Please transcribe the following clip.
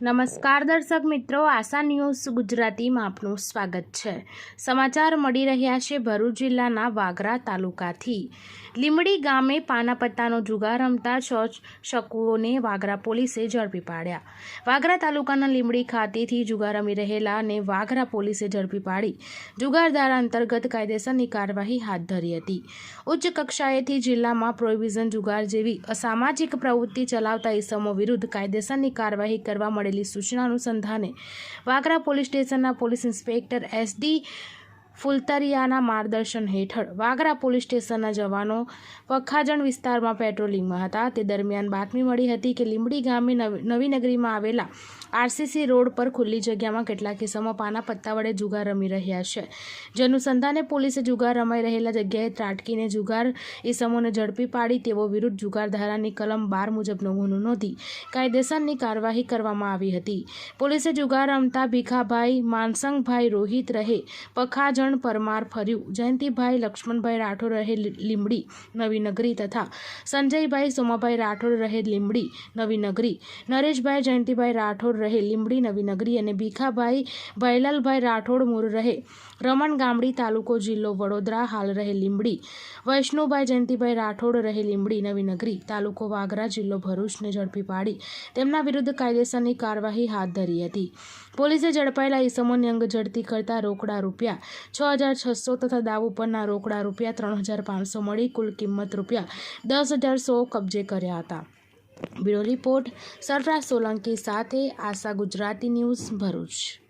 નમસ્કાર દર્શક મિત્રો, આશા ન્યૂઝ ગુજરાતીમાં આપનું સ્વાગત છે. સમાચાર મળી રહ્યા છે ભરૂચ જિલ્લાના વાગરા તાલુકાથી. લીમડી ગામે પાનાપત્તાનો જુગાર રમતા છ શકુઓને વાગરા પોલીસે ઝડપી પાડ્યા. વાગરા તાલુકાના લીમડી ખાતેથી જુગાર રમી રહેલાને વાગરા પોલીસે ઝડપી પાડી. જુગારધારા અંતર્ગત કાયદેસરની કાર્યવાહી હાથ ધરી હતી. ઉચ્ચ કક્ષાએથી જિલ્લામાં પ્રોહિબિઝન જુગાર જેવી અસામાજિક પ્રવૃત્તિ ચલાવતા ઇસમો વિરુદ્ધ કાયદેસરની કાર્યવાહી કરવા મળેલી સૂચના અનુસંધાને વાગરા પોલીસ સ્ટેશનના પોલીસ ઇન્સ્પેક્ટર એસડી ફુલતરિયાના માર્ગદર્શન હેઠળ વાગરા પોલીસ સ્ટેશનના જવાનો પખાજણ વિસ્તારમાં પેટ્રોલિંગમાં હતા. તે દરમિયાન બાતમી મળી હતી કે લીંબડી ગામે નવી નવીનગરીમાં આવેલા આરસીસી રોડ પર ખુલ્લી જગ્યામાં કેટલાક કિસ્સામાં પાના પત્તા વડે જુગાર રમી રહ્યા છે. જેનુસંધાને પોલીસે જુગાર રમાઈ રહેલા જગ્યાએ ત્રાટકીને જુગાર ઇસમોને ઝડપી પાડી તેઓ વિરુદ્ધ જુગાર ધારાની કલમ બાર મુજબનો ગુનો નોંધી કાયદેસરની કાર્યવાહી કરવામાં આવી હતી. પોલીસે જુગાર રમતા ભીખાભાઈ, માનસંગભાઈ રોહિત રહે પખાજણ પરમાર ફર્યું. જયંતિભાઈ, લક્ષ્મણભાઈ રાઠોડ રહે લીમડી લીંબડી, નવી નગરી તથા સંજયભાઈ, સોમાભાઈ રાઠોડ રહે લીમડી નવી નગરી. નરેશભાઈ, જયંતિભાઈ રાઠોડ રહે લીમડી નવી નગરી અને ભીખાભાઈ ભાઈલાલભાઈ રાઠોડ મૂળ રહે. રમણ ગામડી તાલુકો જિલ્લો વડોદરા હાલ રહે લીમડી વૈષ્ણુભાઈ જયંતિભાઈ રાઠોડ રહે લીમડી નવી નગરી. તાલુકો વાગરા જિલ્લો ભરૂચને ઝડપી પાડી. તેમના વિરુદ્ધ કાયદેસરની કાર્યવાહી હાથ ધરી હતી. પોલીસે ઝડપાયેલા ઈસમોની અંગ ઝડતી કરતા રોકડા રૂપિયા છ હજાર છસો તથા દાવ ઉપરના રોકડા રૂપિયા ત્રણ હજાર પાંચસો મળી કુલ કિંમત રૂપિયા દસ હજાર સો કબજે કર્યા હતા. બ્યુરો રિપોર્ટ સરફરાજ સોલંકી સાથે આશા ગુજરાતી ન્યૂઝ ભરૂચ.